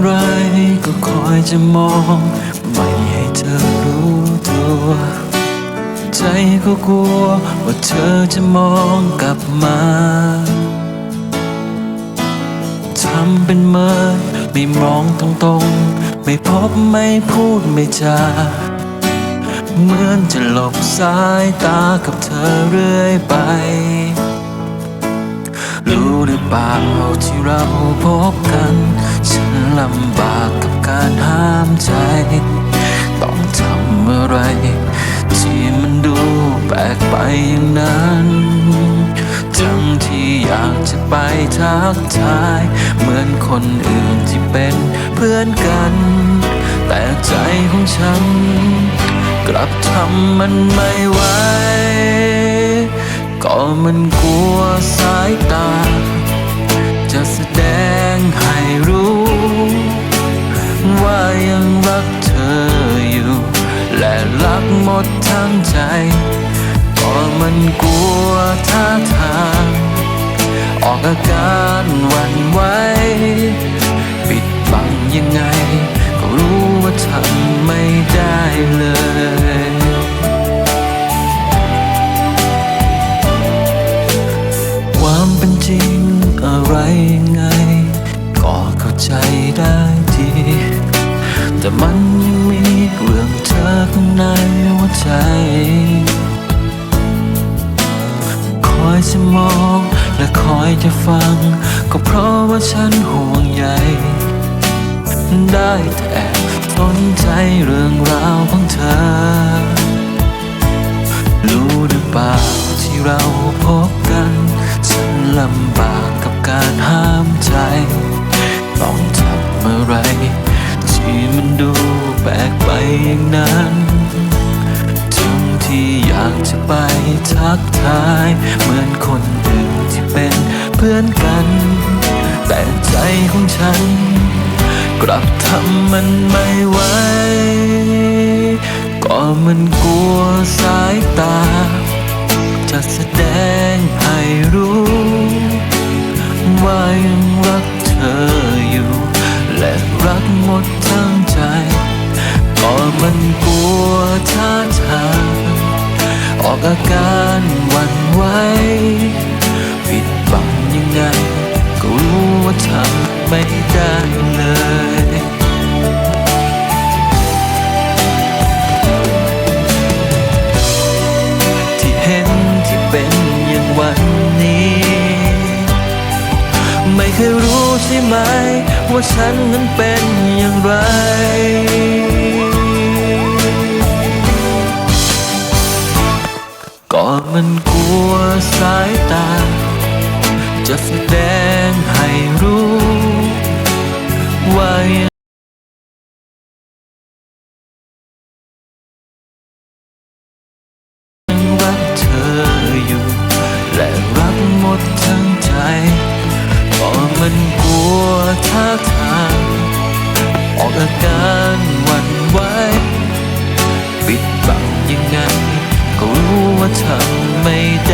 ไรก็คอยจะมอง ไม่ให้เธอรู้ตัว ใจก็กลัวว่าเธอจะมองกลับมาทำเป็นเมินไม่มองตรงๆ ไม่พบไม่พูดไม่จาเหมือนจะหลบสายตากับเธอเรื่อยไป รู้หรือเปล่าที่เราพบกัน ลำบากกับการห้ามใจ ต้องทำอะไร ที่มันดูแปลกไปอย่างนั้น ทั้งที่อยากจะไปทักทาย เหมือนคนอื่นที่เป็นเพื่อนกัน แต่ใจของฉัน กลับทำมันไม่ไหวก็มันกลัวสายตา ดทั้งใจ ก็มันกลัวท่าทาง ออกอาการหวั่นไหวปิดบังยังไง ก็รู้ว่าทำไม่ได้เลยความเป็นจริงอะไรไง ก็เข้าใจได้ดีแต่มันยังมีเรื่องเธอข้างใน ใจ คอยจะมองและคอยจะฟัง ก็เพราะว่าฉันห่วงใยได้แต่แอบสนใจเรื่องราวของเธอ รู้หรือเปล่าที่เราพบกัน ฉันลำบากกับการห้ามใจ ต้องทำอะไรที่มันดูแปลกไปอย่างนั้น จะไปทักทาย เหมือนคนอื่นที่เป็นเพื่อนกัน แต่ใจของฉัน กลับทำมันไม่ไหวก็มันกลัวสายตา จะแสดงให้รู้ ว่ายังรักเธออยู่ และรักหมดทั้งใจ ก็มันก ออกอาการหวั่นไหวปิดบังยังไง ก็รู้ว่าทำไม่ได้เลยที่เห็นที่เป็นอย่างวันนี้ ไม่เคยรู้ใช่ไหม ว่าฉันนั้นเป็นอย่างไร มันกลัวสายตา จะแสดงให้รู้ว่าันกลัวท่าทางออกอาการวันไวปิดบังยังไง ก็รู้ว่าเธอ made